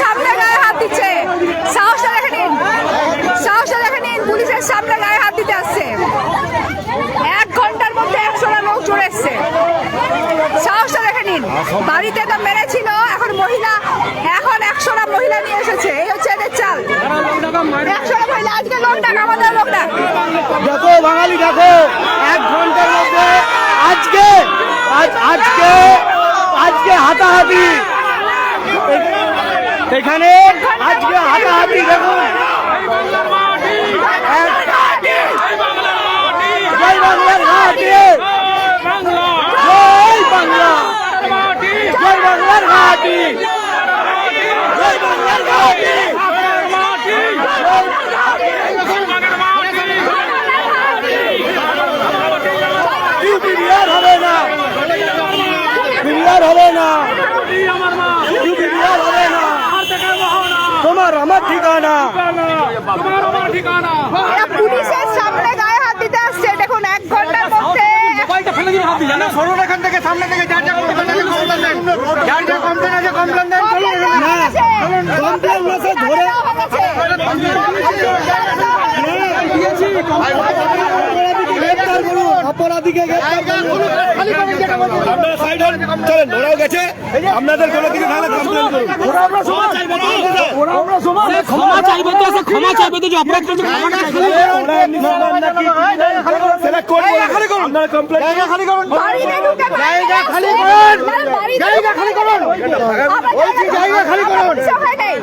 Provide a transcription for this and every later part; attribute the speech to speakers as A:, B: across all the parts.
A: সামনে গায়ে হাত দিচ্ছে সাহসটা দেখে নিন সাহসটা দেখে নিন পুলিশের সামনে গায়ে হাত দিতে আসছে এক ঘণ্টার মধ্যে একশোটা লোক চলে এসছে সাহসটা দেখে নিন বাড়িতে তো মেরেছিল, এখন মহিলা, এখন একশোটা মহিলা নিয়ে এসেছে। এই হচ্ছে এদের চাল। একশোটা মহিলা, আজকে লোক ডাক আমাদের লোক ডাক
B: দেখো বাঙালি, দেখো, এক ঘণ্টার মধ্যে আজকে, আজ, আজকে আজকে হাতাহাতি। এখানে আজকে হাতাহাতি দেখুন এক- জয় বাংলার ঘাটে জয় বাংলা জয় বাংলার ঘাটি। জয় বাংলার ঘাটি। ইউপি হবে না। বিহার হবে না। ইউপি হবে না। তোমার আমার ঠিকানা।
A: পুলিশের সামনে গায়ে হাত দিতে আসছে। দেখুন এক ঘণ্টার মধ্যে
B: এখান থেকে সামনে থেকে যা ধরে। গ্রেপ্তার করুন অপরাধীকে আপনারা সাইড হন চলেন ওরাও গেছে আপনাদের কোনো কিছু থাকলে কমপ্লেন করুন ওরা আমরা সমান ওরা আমরা সমান
C: ক্ষমা চাইবে তো সে ক্ষমা চাইবে তো যে অপরাধ করেছে ক্ষমাটা চাইবে।
B: ওরা নির্মাণ নাকি সেটা করব খালি করুন আপনারা কমপ্লেন জায়গা খালি করুন জায়গা খালি করুন জায়গা খালি করুন বলছি জায়গা খালি করুন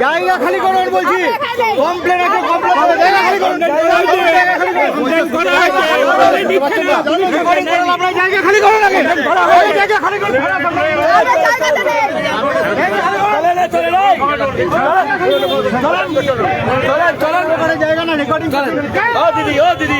B: জায়গা খালি করুন বলছি কমপ্লেন আছে কমপ্লেন জায়গা খালি করুন জায়গা খালি করুন জায়গা খালি করুন আগে জায়গা খালি করুন জায়গা না রেকর্ডিং করেন ও দিদি ও দিদি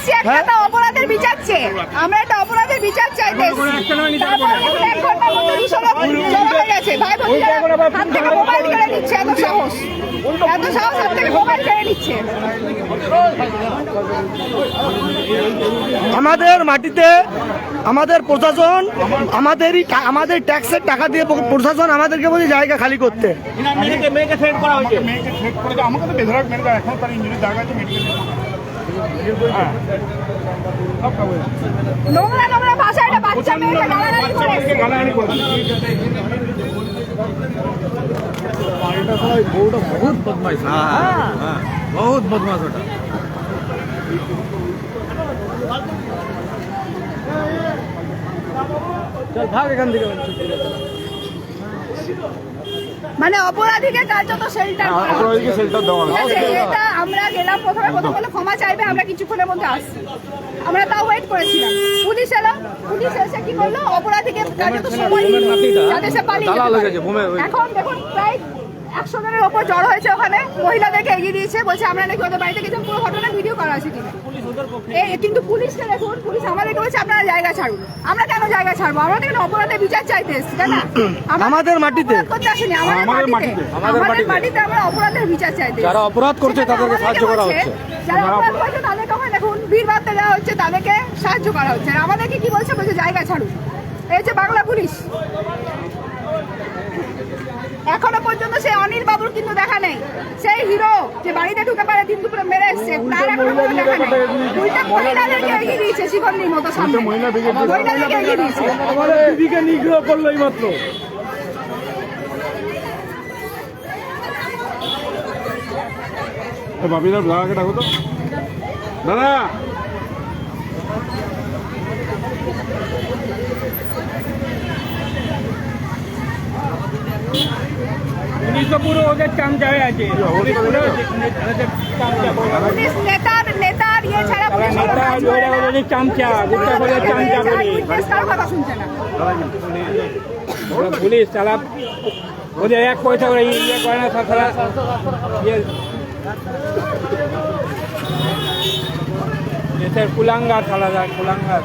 A: এসছি একটা? তো অপরাধের বিচার চেয়ে। আমরা একটা অপরাধের বিচার চাইতে এসছি। তারপরে দেখুন এক ঘণ্টার মধ্যে দুশো লোক জড়ো গেছে। ভাই হাত থেকে মোবাইল কেড়ে নিচ্ছে এত সাহস। এত সাহস হাত থেকে মোবাইল কেড়ে নিচ্ছে।
B: আমাদের মাটিতে আমাদের প্রশাসন আমাদেরই আমাদের ট্যাক্সের টাকা দিয়ে প্রশাসন আমাদেরকে বলে জায়গা খালি করতে।
D: মেয়েকে মেয়েকে থ্রেট করা হয়েছে। মেয়েকে থ্রেট করেছে আমাকে তো বেধড়ক মেরে এখন তার ইঞ্জুরি জায়গা আছে মেডিকেল
A: নোংরা নোংরা ভাষায় একটা বাচ্চা মেয়েকে গালাগালি করে।
D: গালাগালি করে
C: বহুত বদমাস ওটা।
A: মানে অপরাধীকে কার্যত শেল্টার
D: অপরাধীকে শেল্টার দেওয়া হয়।
A: এটা আমরা গেলাম প্রথমে প্রথম বলে ক্ষমা চাইবে আমরা কিছুক্ষণের মধ্যে আসছি। আমরা তাও ওয়েট করেছিলাম। পুলিশ এলো পুলিশ এসে কি করল? অপরাধীকে কার্যত সময় যাতে সে পালিয়ে এখন দেখুন প্রায় একশো জনের ওপর জড়ো হয়েছে ওখানে। মহিলাদেরকে এগিয়ে দিয়েছে বলছে আমরা নাকি ওদের বাড়িতে গেছিলাম পুরো ঘটনা ভিডিও করা আছে কিনা এই কিন্তু পুলিশকে দেখুন পুলিশ আমাদেরকে বলছে আপনারা জায়গা ছাড়ুন। আমরা কেন জায়গা ছাড়বো? আমরা তো এখানে অপরাধের বিচার চাইতে এসেছি তাই না?
B: আমাদের মাটিতে।
A: অপরাধ করতে আসিনি আমাদের মাটিতে। আমাদের মাটিতে। আমরা অপরাধের বিচার চাইতে
C: যারা অপরাধ করছে তাদেরকে সাহায্য করা
A: আমাদেরকে
C: হচ্ছে।
A: যারা অপরাধ করছে তাদেরকে ওখানে দেখুন বীর বার্তা দেওয়া হচ্ছে তাদেরকে সাহায্য করা হচ্ছে। আর আমাদেরকে কি বলছে? বলছে জায়গা ছাড়ুন। এই হচ্ছে বাংলা পুলিশ। কিন্তু দেখা নেই। সেই হিরো যে বাড়িতে ঢুকে পারে দিন দুপুরে মেরে এসছে তার এখনও কোনো দেখা নেই। মহিলাদেরকে এগিয়ে দিয়েছে মতো সামনে। মহিলাদেরকে এগিয়ে দিয়েছে
B: দিদিকে নিগ্রহ করল মাত্র
D: দাদা!
C: তো পুরো ওদের চামচা আছে। পুলিশ পুরো ওদের চামচা
A: নেতার নেতার ইয়ে ছাড়া।
C: ওদের গুপ্তা করে চামচা বলি
A: পুলিশ
C: ওরা পুলিশ চালা ওদের এক পয়সা করে ইয়ে করে না ইয়ে। দেশের কুলাঙ্গার চালাদার কুলাঙ্গার।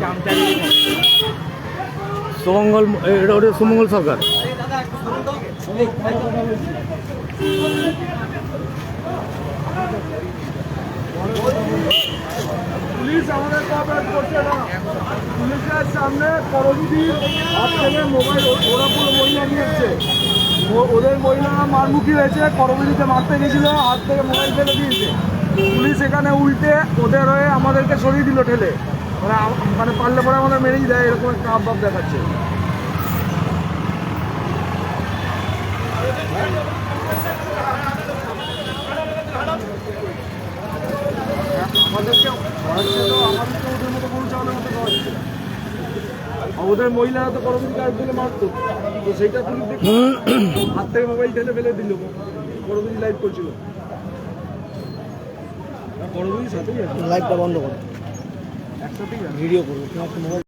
C: চামচা
B: সুমঙ্গল এটা ওটা সুমঙ্গল সরকার।
D: পুলিশ আমাদের পুলিশের সামনে হাত থেকে মোবাইল মহিলা নিয়েছে ওদের মারমুখী হয়েছে করবিদিতে মারতে গেছিল, হাত থেকে মোবাইল ফেলে দিয়েছে। পুলিশ এখানে উল্টে ওদের হয়ে আমাদেরকে সরিয়ে দিল ঠেলে। ওরা মানে পারলে পরে আমাদের মেরেই দেয়, এরকম একটা আবভাব দেখাচ্ছে। আমাদেরকে ওদের মতো মতো ওদের মহিলারা তো করবিদি গায়ে ফেলে মারতো। তো সেইটা দেখল হাত থেকে মোবাইল ঠেলে ফেলে দিল। করবিদি লাইভ করছিল। করবিদির সাথেই আছে
B: লাইটটা বন্ধ করো। ভিডিও করব।